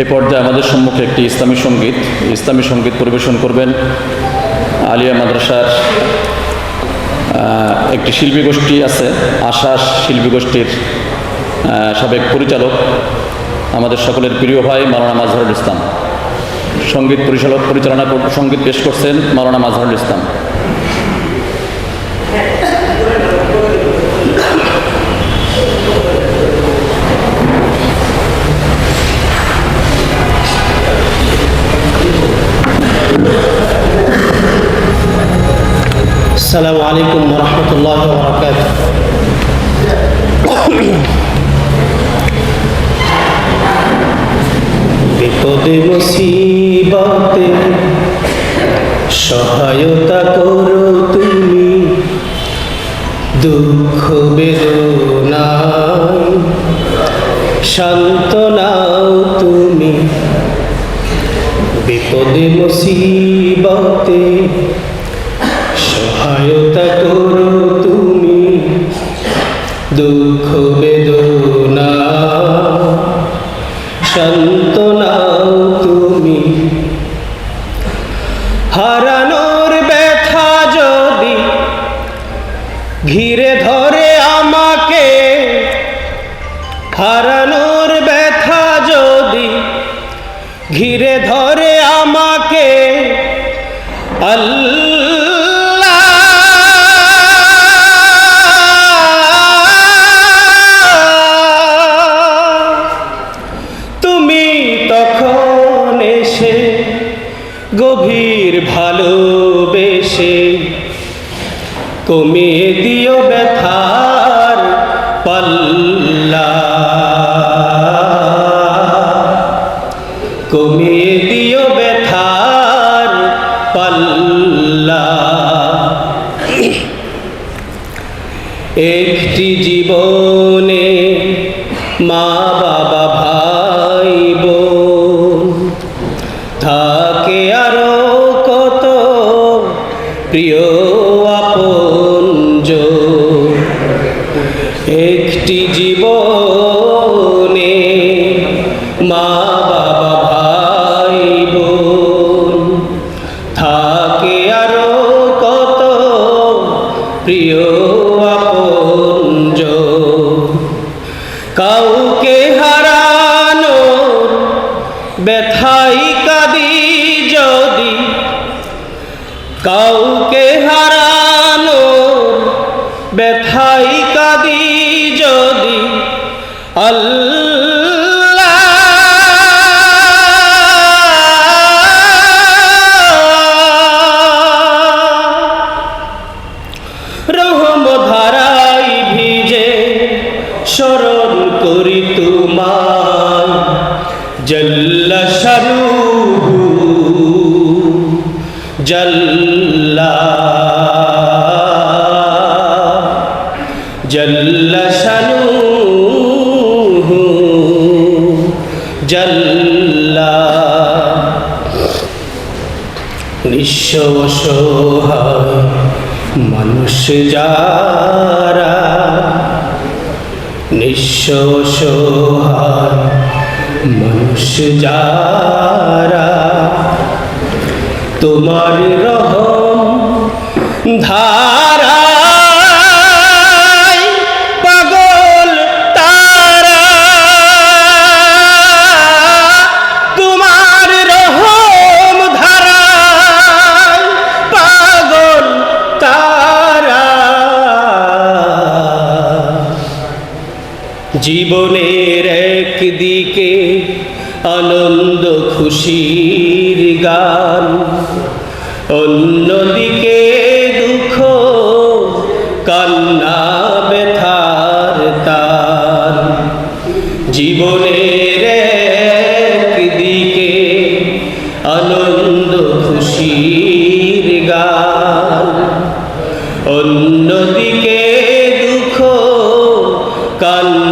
এই পর্যায়ে আমাদের সম্মুখে একটি ইসলামী সংগীত ইসলামী সংগীত পরিবেশন করবেন আলিয়া মাদ্রাসার একটি শিল্পী গোষ্ঠী আছে, আশাস শিল্পী গোষ্ঠীর সাবেক পরিচালক, আমাদের সকলের প্রিয় ভাই মাওলানা মাজহারুল ইসলাম। সংগীত পরিচালক পরিচালনা সংগীত পেশ করছেন মাওলানা মাজহারুল ইসলাম। السلام عليكم ورحمة الله وبركاته বিপদে মুসিবতে সহায়তা করো তুমি দুঃখ বেদনায় শান্ত নাও তুমি বিপদে মুসিবতে সহায়তা করো। একটি জীবনে মা বাবা ভাই থাকে আরও কত প্রিয় ব্যথাই কাদি যদি কাউকে হারানো ব্যথাই কাদি যদি রহম ধারাই ভিজে স্মরণ করি তোমার জল্লা শানু জল্লা জল্লা শানু জল্লা। নিঃস্ব অসহায় মানুষ যারা নিঃস্ব অসহায় মানুষ যারা তোমার রহম ধারা আনন্দ খুশির গান। অন্যদিকে দুঃখ, কান্না, ব্যথার তার। জীবনের একদিকে আনন্দ খুশির গান। অন্যদিকে দুঃখ, কান্না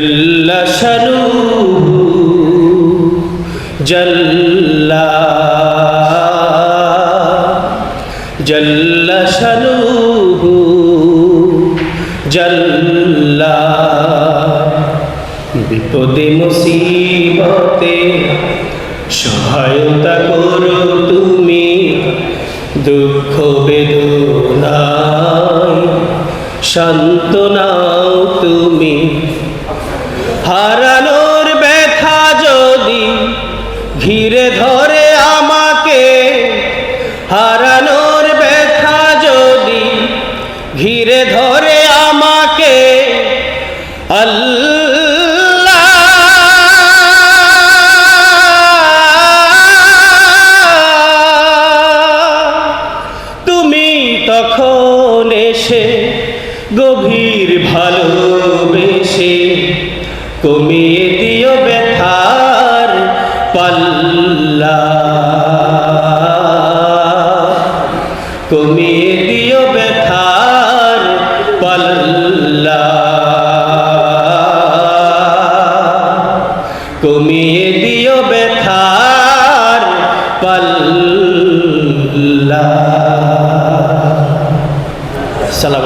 জল্লা শানু জল্লা জল্লা শানু জল্লা বিপদে মুসিবতে সহায়তা করো তুমি দুঃখ বেদনায় শান্ত নাও তুমি হারানোর ব্যথা যদি ঘিরে ধরে আমাকে হারানোর ব্যথা যদি ঘিরে ধরে আমাকে আল্লাহ কমিয়ে দিও ব্যথার পাল্লা। কমিয়ে পাল্লা। সালাম